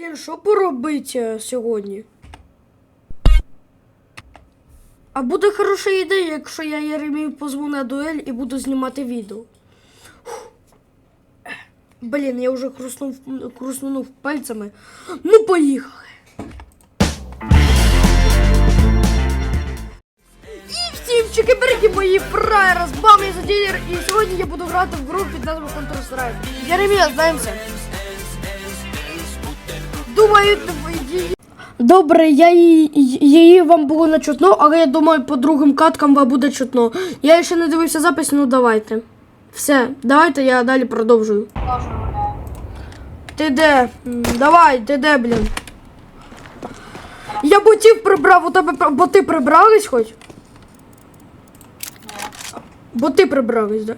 Блін, що поробити е, сьогодні? А буде хороша ідея, якщо я Єремію позву на дуель і буду знімати відео. Фух. Блін, я вже хруснув, хруснув пальцями. Ну, поїхали. І всім чекиберки мої фраєри, з вами Заділер, і сьогодні я буду грати в гру під назвою Counter-Strike. Єремія, знаємося. Думаю, її... Добре, я її, її вам було не чутно, але я думаю, по другим каткам вам буде чутно. Я ще не дивився запис, ну давайте. Все, давайте я далі продовжую. Ти де? Давай, ти де, блін? Я ботів прибрав, у тебе боти прибрались хоч? Боти прибрались, да?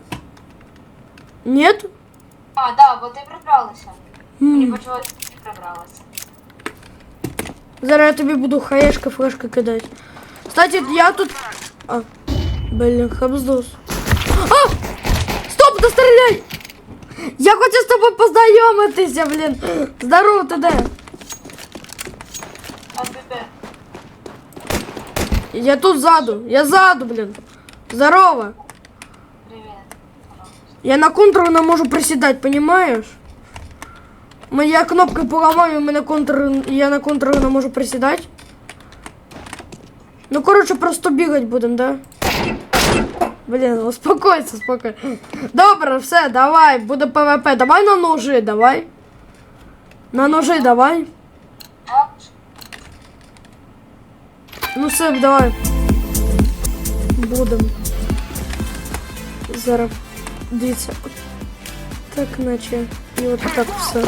Нет? А, да, бо ти прибралася. Мені М, почалось, що ти прибралася. Зараз я тобі буду хаєшка, флешка кидати. Кстати, я тут. А, блін, хабздос. А! Стоп, не стріляй! Я хочу з тобою познайомитися, блін. Здорово, ти де? А ти де? Я тут ззаду, я ззаду, блін. Здорово. Привіт. Я на контур не можу присідати, понимаешь? Моя кнопка поламаю, у мене контур, я на контур не можу присідати. Ну, коротше, просто бігати будемо, да? Блін, успокойся, успокойся. Добре, все, давай, буде ПВП. Давай на ножи, давай. На ножи давай. А, Ну все, давай. Будем. Зараз. Дивіться. от Так наче. І от так все.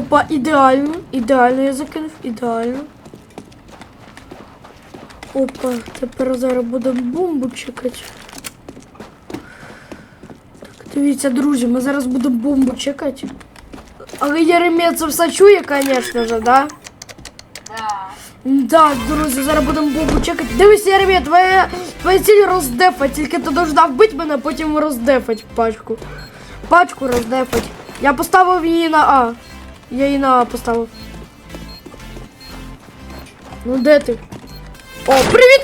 Опа, ідеально. Ідеально я закинув. Ідеально. Опа, тепер зараз будемо бомбу чекати. Так, дивіться, друзі, ми зараз будемо бомбу чекати. Але Єремія це все чує, звісно ж, да? да. Друзі, зараз будемо бомбу чекати. Дивись, Єремія, твоя, твоя ціль роздефать, тільки ти должна вбити мене, потім роздефать пачку. Пачку роздефать. Я поставив її на А. Я її на поставив. Ну де ти? О, привіт!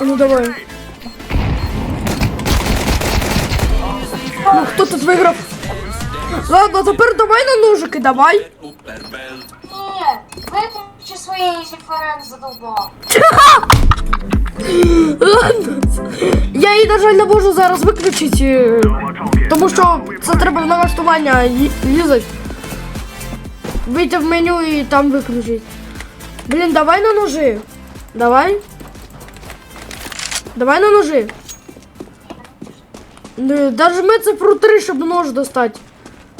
Ну давай. Ну, хто тут виграв? Ладно, тепер давай на ножики, давай. Ні, виключи свої сільфорен задовбав. Ладно. Я її, на жаль, не можу зараз виключити, тому що це треба в налаштування лізати. Вийти в меню і там виключити. Блін, давай на ножи. Давай. Давай на ножи. Не, Дожми цифру 3, щоб нож достати.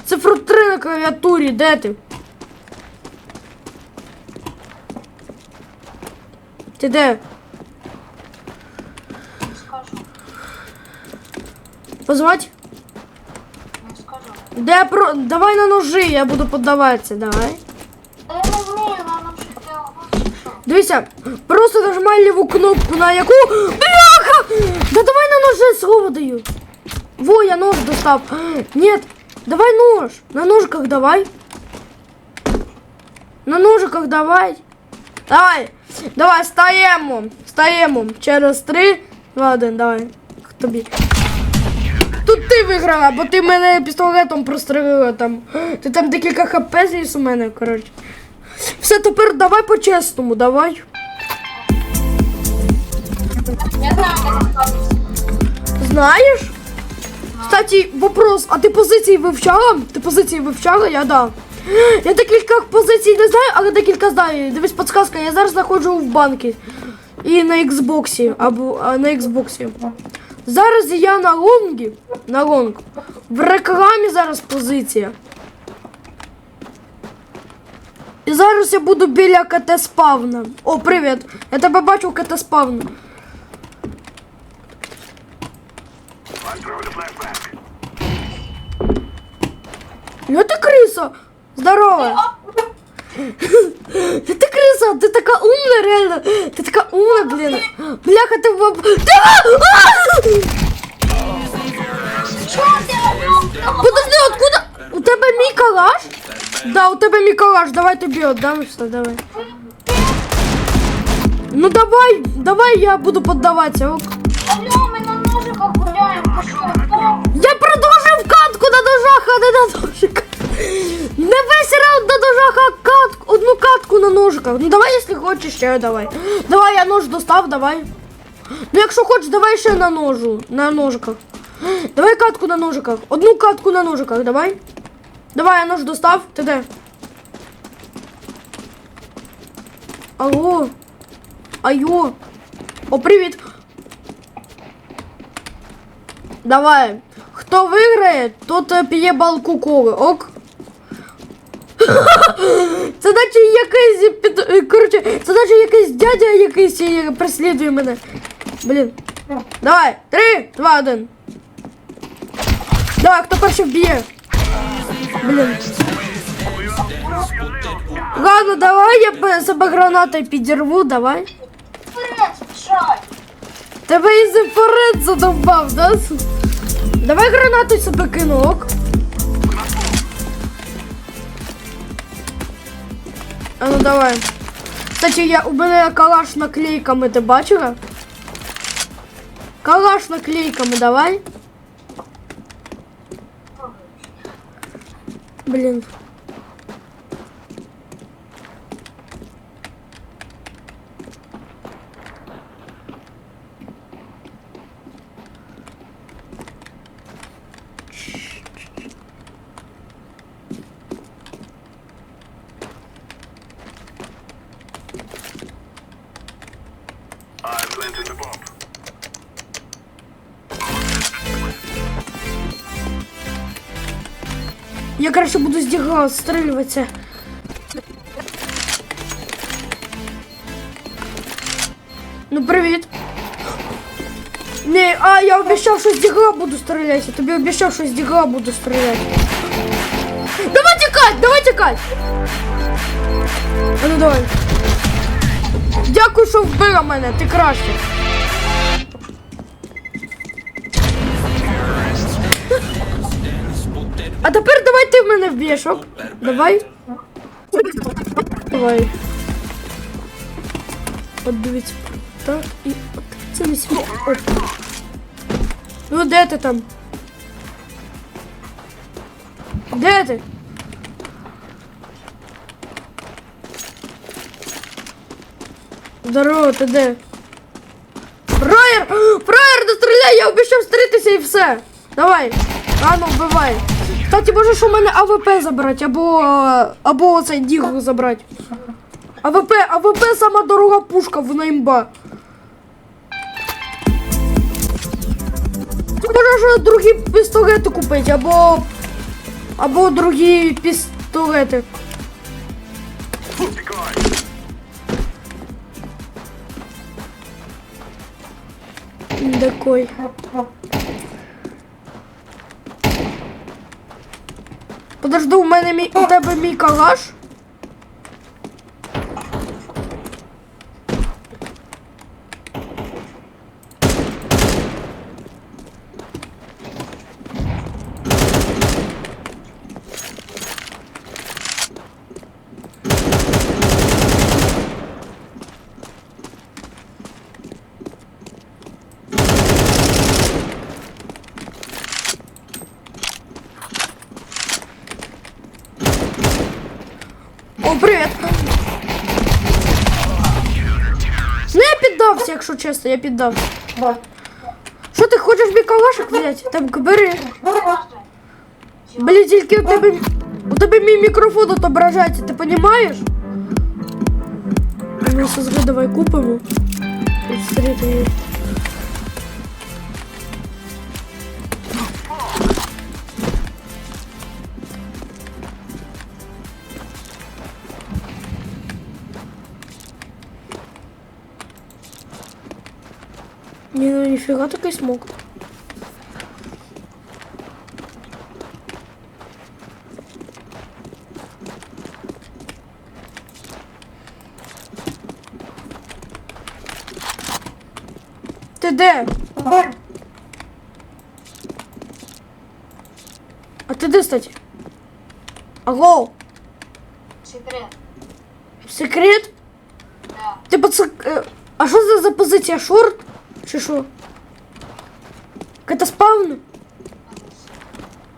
Цифру 3 на клавіатурі, де ти? Ти де? Позвать? Скажу. Де про. Давай на ножи, я буду поддаватися, давай. Та я не вмію, ти. Дивися, просто нажимай ліву кнопку, на яку. Бляха! Да давай на ножи слово даю. Во, я нож достав. Нет, давай нож. На ножиках давай. На ножиках давай. Давай. Давай, стаємо. Стаємо. Через три. Два, один, давай. Тобі. Ти виграла, бо ти мене пістолетом прострелила там. Ти там декілька хп зніс у мене, коротше. Все, тепер давай по-чесному, давай. Я знаю. Знаєш? Кстати, вопрос, а ти позиції вивчала? Ти позиції вивчала? Я да. Я декілька позицій не знаю, але декілька знаю. Дивись, подсказка, я зараз знаходжу в банки. І на Xbox, або а, на Xbox. Зараз я на лонгі. На лонг. В рекламі зараз позиція. І зараз я буду біля КТ спавна. О, привіт. Я тебе бачу КТ спавна. Ну ти криса! Здорово! Ти крыса, ты такая умная, реально. Ты такая умная, блин. Бляха, ты... А! Подожди, откуда? У тебя Миколаш? Да, у тебя Миколаш, давай ты бьет, да, что, давай. Ну давай, давай я буду поддавать. Алло, мы на ножиках гуляем, пошел. Я продолжил вкатку на ножах, а не на ножиках. Давай раунд на ножах, а на ножиках. Ну давай, якщо хочеш, ще давай. Давай, я нож достав, давай. Ну якщо хочеш, давай ще на ножу, на ножиках. Давай катку на ножиках. Одну катку на ножиках, давай. Давай, я нож достав. Ти де? Алло. Айо. О, привіт. Давай. Хто виграє, тот е, п'є балку коли. Ок. Це наче якийсь під... е, Короче, це наче якийсь дядя якийсь е, мене. Блін. Давай. Три, два, один. Давай, хто перший вб'є? Блін. Ладно, давай я себе гранатою підірву, давай. Вперед. Тебе і зефорет задовбав, да? Давай гранату себе кину, А ну давай. Кстати, я, у мене калаш наклейками, ти бачила? Калаш наклейками, давай. Блін. буду с дигла отстреливаться. Ну, привіт. Не, а я обіцяв, що з дігла буду стріляти. Я тобі обіцяв, що з дігла буду стріляти. Давай тікать, давай тікать. А ну давай. Дякую, що вбила мене, ти краще. А тепер давай ти в мене вб'єш, ок? Давай. Давай. От дивіться. Так і от. Це не світ. Ну де ти там? Де ти? Здорово, ти де? Фраєр! Фраєр, не стріляй, я обіцяв стрітися і все. Давай, рано вбивай. Кстати, можеш у мене АВП забрати, або, або оцей дігл забрати. АВП, АВП сама дорога пушка в наімба. Можеш другі пістолети купити, або. Або другі пістолети. Декой. Подожди, у мене мій, у тебе мій калаш. якщо чесно, я піддався. Що ти хочеш мій калашик взяти? Там бери. Блін, тільки у тебе. У тебе мій мікрофон отображається, ти розумієш? Ми ССГ давай купимо. Відстріти Нифига такой смог. Ти де? А ти де, кстати? Алло, Секрет. секрет? Да. Ти пацак. е, А що це за позиція? Шорт? Чи що? Це спавн?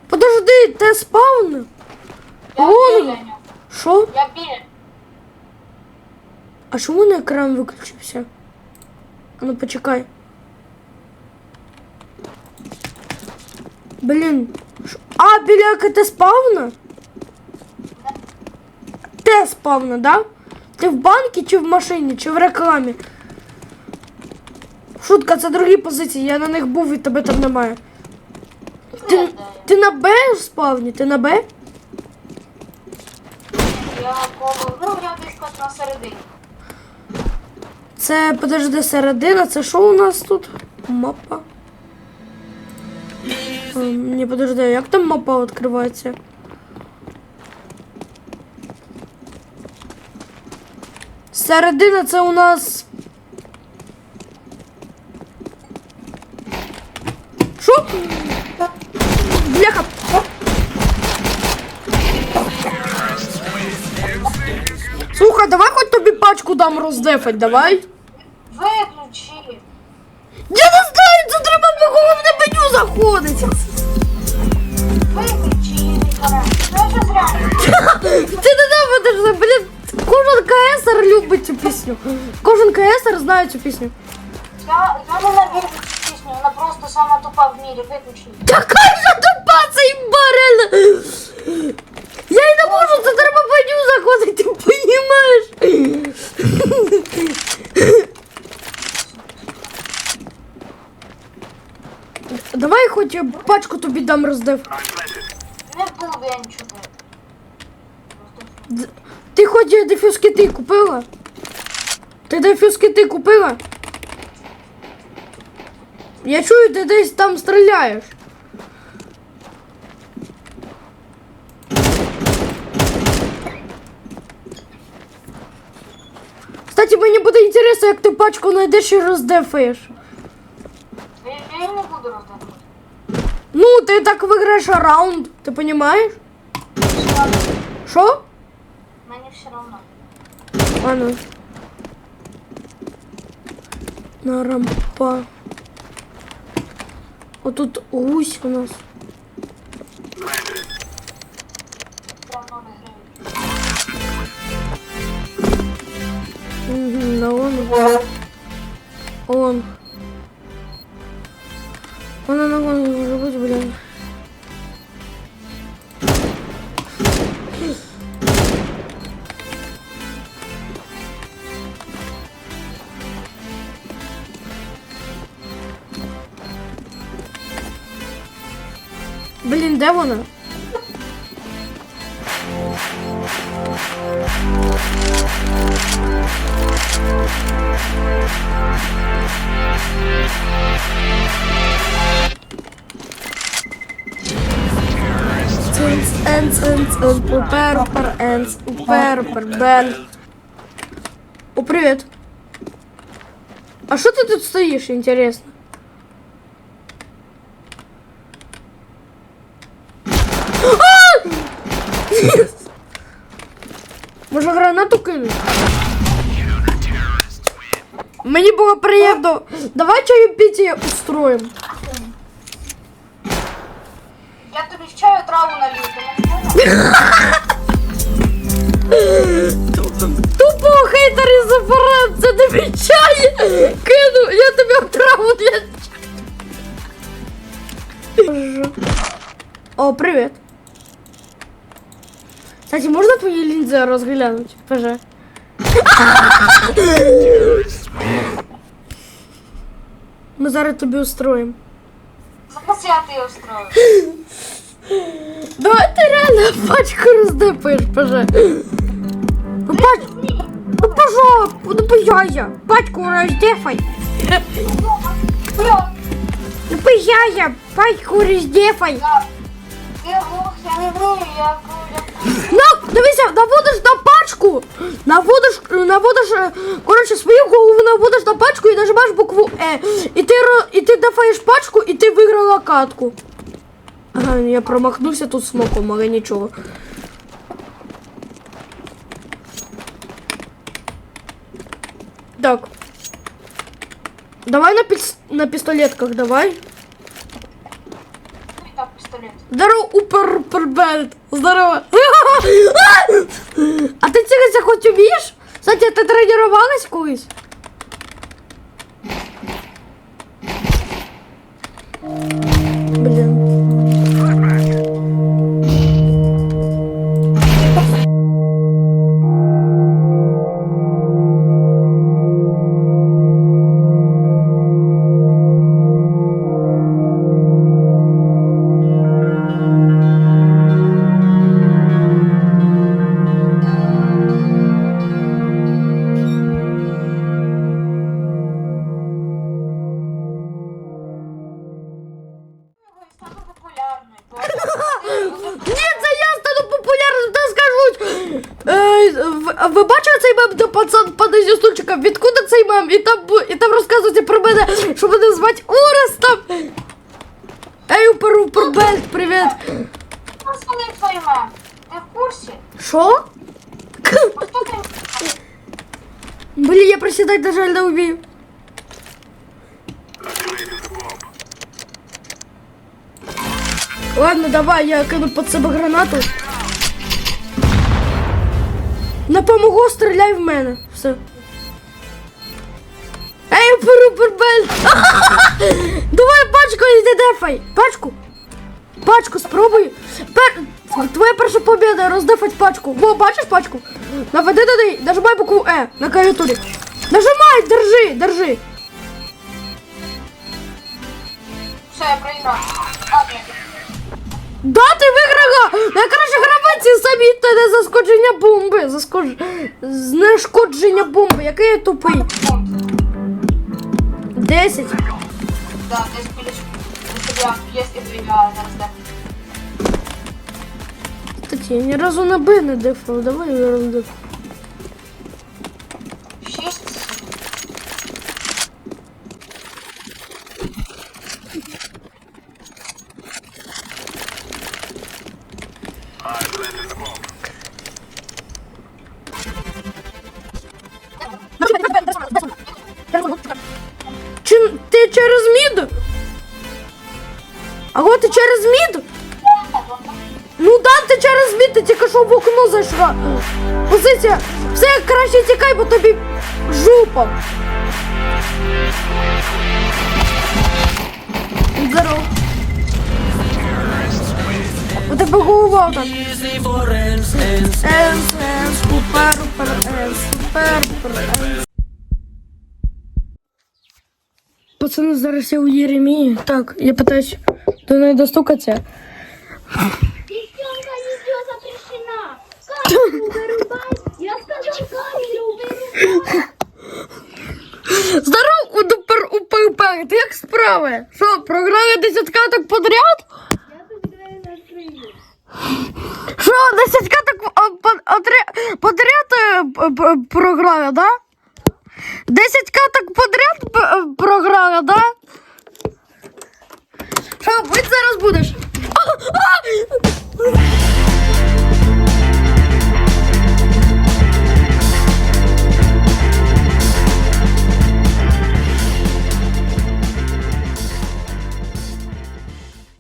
Подожди, це спавн? Я Вон. Що? Я біля. А чому на екран виключився? А ну почекай. Блін. Шо- А, біля КТ спавна? Те спавна, да? Ти в банкі чи в машині, чи в рекламі? Шутка, це другі позиції, я на них був і тебе там немає. Ти, ти на Б в спавні? Ти на Б? Я коло. Ну, я десь на середині. Це, подожди, середина, це що у нас тут? Мапа. Ем, Не, подожди, як там мапа відкривається? Середина це у нас. Дам роздефать, давай. Виключи. Я не знаю, це треба в головне меню заходить. Виключи екран. Ну, що зря. Ти не блін. Кожен КСР любить цю пісню. Кожен КСР знає цю пісню. Я, я ненавижу цю пісню, вона просто сама тупа в мірі. Виключи. Така ж тупа, це імба, реально. Я й не можу, це треба в меню заходити, ти понімаєш? Давай хоч я пачку тобі дам роздав. Не буду я нічого. Просто Ти хоч дефюз кити купила? Ти дефюз кити купила? Я чую, ти десь там стріляєш. Кстати, мені буде інтересно, як ти пачку знайдеш і роздефаєш. Я, я її не буду роздавати. Ну, ти так виграєш раунд, ти розумієш? Все одно. Що? Мені все одно. А ну. На рампа. Отут гусь у нас. Блін, де вона? Цинц, енц, енц, енц, упер, упер, енц, упер, упер, бен. О, привіт. А що ти тут стоїш, інтересно? кинуть? Мені було приємно. Давай чаєпітіє устроїмо. Я тобі в чаю траву налью, ти не понял? Тупо хейтер із апарат, це тобі чай кину, я тобі отраву для чаю. О, привіт. Кстати, можна твої лінзи розглянути? Поже. Ми зараз тобі устроїмо. Зараз я ти устрою. Давай ти реально пачку роздипаєш, поже. Ну, пач... Ну, пожалуйста, ну, пожалуйста, пачку роздефай. Бля, Ну, пожалуйста, пачку роздефай. я... Ти глух, я не вмію, я... я... На, Дивися, наводиш на пачку. Наводиш, наводиш, е, коротше, свою голову наводиш на пачку і нажимаєш букву Е. І ти і ти дафаєш пачку, і ти виграла катку. Ага, я промахнувся тут смоком, але нічого. Так. Давай на піс... на пістолетках, давай. Здорово, уперпербельт. Здорово. А ти цілися хоч умієш? Кстати, ти тренувалась колись? ви, ви бачили цей мем, де пацан падає зі стульчика? Відкуди цей мем? І там, бу- і там розказується про мене, що мене звати Орестом. Ей, упер, упербельт, привіт. Пацаны твои мам. Ты в курсе? Що? А кто ты? Блін, я присідати, на жаль, не вмію. Activated the bomb. Ладно, давай, я кину під себе гранату. На помогу стріляй в мене. Все. Ей, перубербель! Давай пачку йди дефай. Пачку. Пачку спробуй. Пер... Твоя перша побіда роздефать пачку. Во, бачиш пачку? Наведи туди, нажимай букву Е на клавіатурі. Нажимай, держи, держи. Все, я проиграл. Да, ти виграла! Я гравець самі та не заскодження бомби. Заскож... Знешкодження бомби. Який я тупий. Десять. Да, здесь пилишь. Если я, если я зараз. Кстати, я ні разу на Б не дефав. Давай я роздеф. Ти тільки що в окно зайшла. Позиція. Все, краще тікай, бо тобі жопа. Здоров. У тебе голова так. Енс. Пацаны, зараз я у Єремії. Так, я пытаюсь до неї достукатися. Я сказал камеру вырубай. Здоров, удупер, упер, Ти як справи? Що, програли десятка так подряд? Я тут отря- подряд е, програли, да? Десятка так подряд е, програли, да? Що, бить зараз будеш?